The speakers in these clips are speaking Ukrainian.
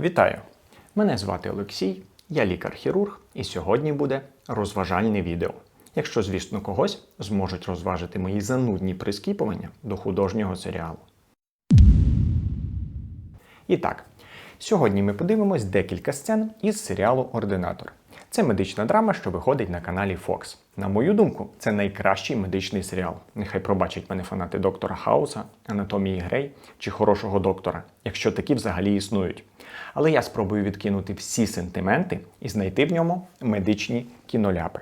Вітаю! Мене звати Олексій, я лікар-хірург, і сьогодні буде розважальне відео. Якщо, звісно, когось зможуть розважити мої занудні прискіпування до художнього серіалу. І так, сьогодні ми подивимось декілька сцен із серіалу Ординатор. Це медична драма, що виходить на каналі Fox. На мою думку, це найкращий медичний серіал. Нехай пробачать мене фанати доктора Хауса, Анатомії Грей чи хорошого доктора, якщо такі взагалі існують. Але я спробую відкинути всі сентименти і знайти в ньому медичні кіноляпи.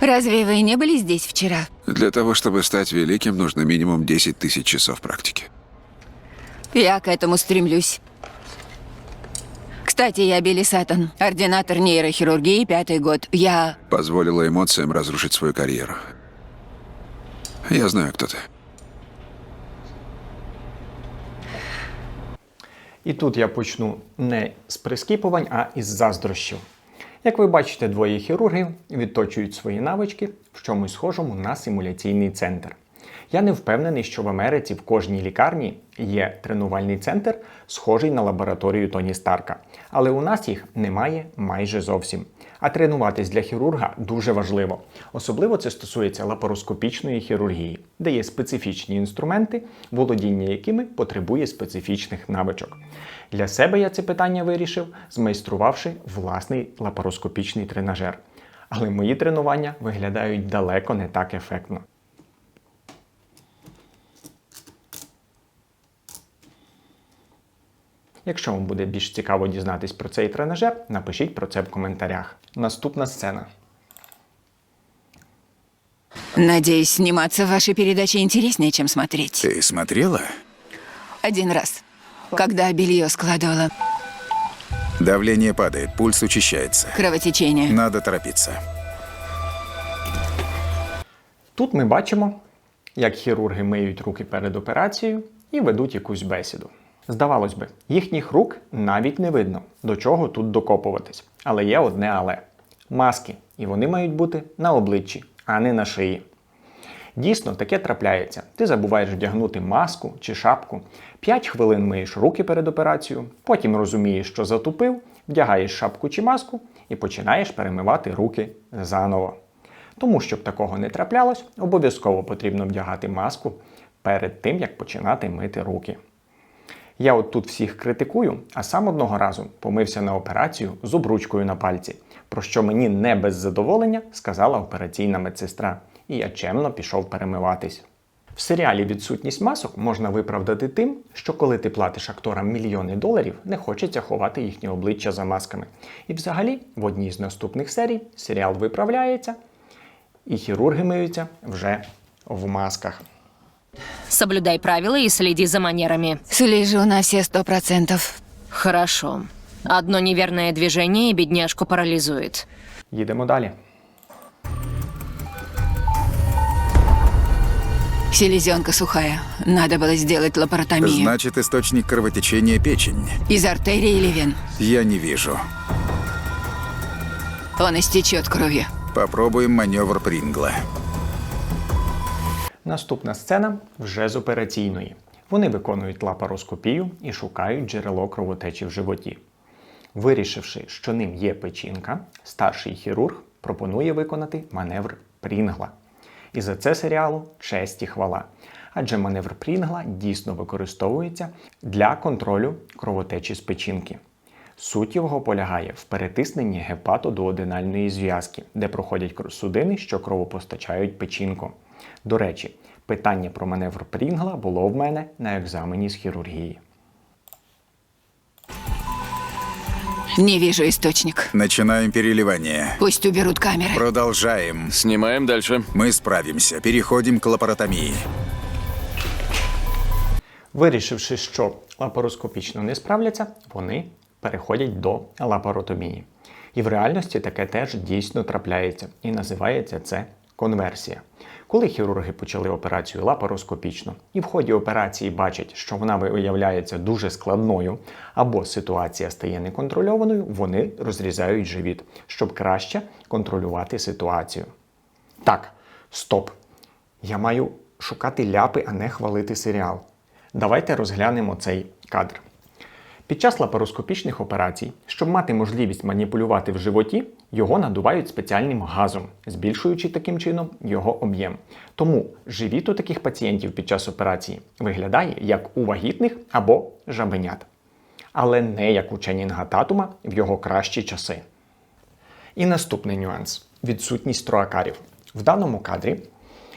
Разве вы не были здесь вчера? Для того, чтобы стать великим, нужно минимум 10 тысяч часов практики. Я к этому стремлюсь. Кстати, я Билли Саттон, ординатор нейрохирургии, пятый год. Я... Позволила эмоциям разрушить свою карьеру. Я знаю, кто ты. І тут я почну не з прискіпувань, а із заздрощів. Як ви бачите, двоє хірургів відточують свої навички в чомусь схожому на симуляційний центр. Я не впевнений, що в Америці в кожній лікарні є тренувальний центр, схожий на лабораторію Тоні Старка. Але у нас їх немає майже зовсім. А тренуватись для хірурга дуже важливо. Особливо це стосується лапароскопічної хірургії, де є специфічні інструменти, володіння якими потребує специфічних навичок. Для себе я це питання вирішив, змайструвавши власний лапароскопічний тренажер. Але мої тренування виглядають далеко не так ефектно. Якщо вам буде більш цікаво дізнатись про цей тренажер, напишіть про це в коментарях. Наступна сцена. Надеюсь, сниматься в вашей передаче интереснее, чем смотреть. Ты смотрела? Один раз, когда белье складывала. Давление падает, пульс учащается. Кровотечение. Надо торопиться. Тут ми бачимо, як хірурги миють руки перед операцією і ведуть якусь бесіду. Здавалось би, їхніх рук навіть не видно, до чого тут докопуватись. Але є одне але маски, і вони мають бути на обличчі, а не на шиї. Дійсно, таке трапляється. Ти забуваєш вдягнути маску чи шапку, 5 хвилин миєш руки перед операцією, потім розумієш, що затупив, вдягаєш шапку чи маску і починаєш перемивати руки заново. Тому, щоб такого не траплялось, обов'язково потрібно вдягати маску перед тим, як починати мити руки. Я от тут всіх критикую, а сам одного разу помився на операцію з обручкою на пальці, про що мені не без задоволення сказала операційна медсестра, і я чемно пішов перемиватись. В серіалі Відсутність масок можна виправдати тим, що коли ти платиш акторам мільйони доларів, не хочеться ховати їхнє обличчя за масками. І взагалі, в одній з наступних серій серіал виправляється, і хірурги миються вже в масках. Соблюдай правила и следи за манерами. Слежу на все сто процентов. Хорошо. Одно неверное движение и бедняжку парализует. Їдемо далі. Селезенка сухая. Надо было сделать лапаротомию. Значит, источник кровотечения печень. Из артерии или вен. Я не вижу. Он истечет кровью. Попробуем маневр Прингла. Наступна сцена вже з операційної. Вони виконують лапароскопію і шукають джерело кровотечі в животі. Вирішивши, що ним є печінка, старший хірург пропонує виконати маневр Прінгла. І за це серіалу честь і хвала. Адже маневр Прінгла дійсно використовується для контролю кровотечі з печінки. Суть його полягає в перетисненні гепатодуоденальної зв'язки, де проходять судини, що кровопостачають печінку. До речі, питання про маневр Прінгла було в мене на екзамені з хірургії. Не вижу источник. Начинаем переливание. Пусть уберут камеры. Продолжаем. Снимаем дальше. Мы справимся. Переходим к лапаротомии. Вирішивши, що лапароскопічно не справляться, вони переходять до лапаротомії. І в реальності таке теж дійсно трапляється, і називається це конверсія. Коли хірурги почали операцію лапароскопічно і в ході операції бачать, що вона виявляється дуже складною або ситуація стає неконтрольованою, вони розрізають живіт, щоб краще контролювати ситуацію. Так, стоп. Я маю шукати ляпи, а не хвалити серіал. Давайте розглянемо цей кадр. Під час лапароскопічних операцій, щоб мати можливість маніпулювати в животі, його надувають спеціальним газом, збільшуючи таким чином його об'єм. Тому живіт у таких пацієнтів під час операції виглядає як у вагітних або жабенят, але не як у Ченінга Татума в його кращі часи. І наступний нюанс відсутність троакарів. В даному кадрі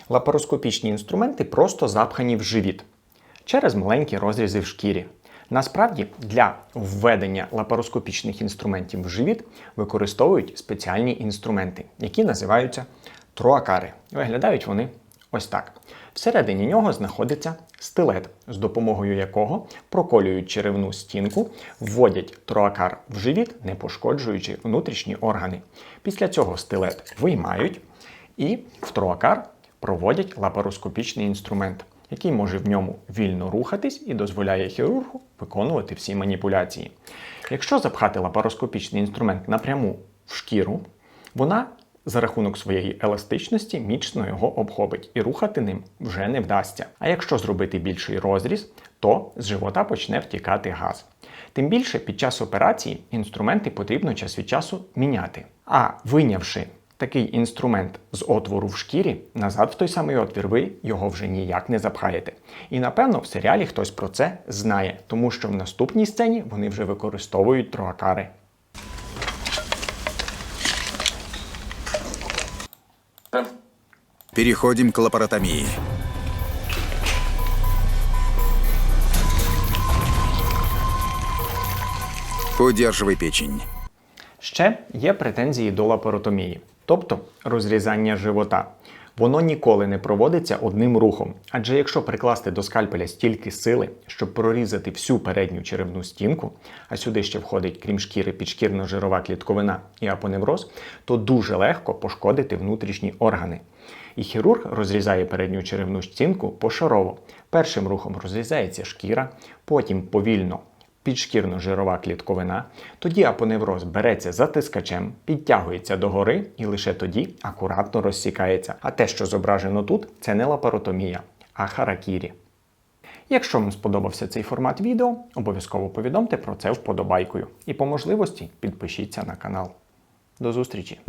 лапароскопічні інструменти просто запхані в живіт через маленькі розрізи в шкірі. Насправді для введення лапароскопічних інструментів в живіт використовують спеціальні інструменти, які називаються троакари. Виглядають вони ось так. Всередині нього знаходиться стилет, з допомогою якого проколюють черевну стінку, вводять троакар в живіт, не пошкоджуючи внутрішні органи. Після цього стилет виймають і в троакар проводять лапароскопічний інструмент, який може в ньому вільно рухатись і дозволяє хірургу виконувати всі маніпуляції. Якщо запхати лапароскопічний інструмент напряму в шкіру, вона за рахунок своєї еластичності міцно його обхопить і рухати ним вже не вдасться. А якщо зробити більший розріз, то з живота почне втікати газ. Тим більше під час операції інструменти потрібно час від часу міняти. А вийнявши такий інструмент з отвору в шкірі, назад в той самий отвір ви його вже ніяк не запхаєте. І напевно в серіалі хтось про це знає, тому що в наступній сцені вони вже використовують троакари. Переходим к лапаротомии. Удерживай печень. Ще є претензії до лапаротомії, тобто розрізання живота. Воно ніколи не проводиться одним рухом, адже якщо прикласти до скальпеля стільки сили, щоб прорізати всю передню черевну стінку, а сюди ще входить, крім шкіри, підшкірно-жирова клітковина і апоневроз, то дуже легко пошкодити внутрішні органи. І хірург розрізає передню черевну стінку пошарово. Першим рухом розрізається шкіра, потім повільно підшкірно-жирова клітковина, тоді апоневроз береться затискачем, підтягується догори і лише тоді акуратно розсікається. А те, що зображено тут, це не лапаротомія, а харакірі. Якщо вам сподобався цей формат відео, обов'язково повідомте про це вподобайкою і по можливості підпишіться на канал. До зустрічі!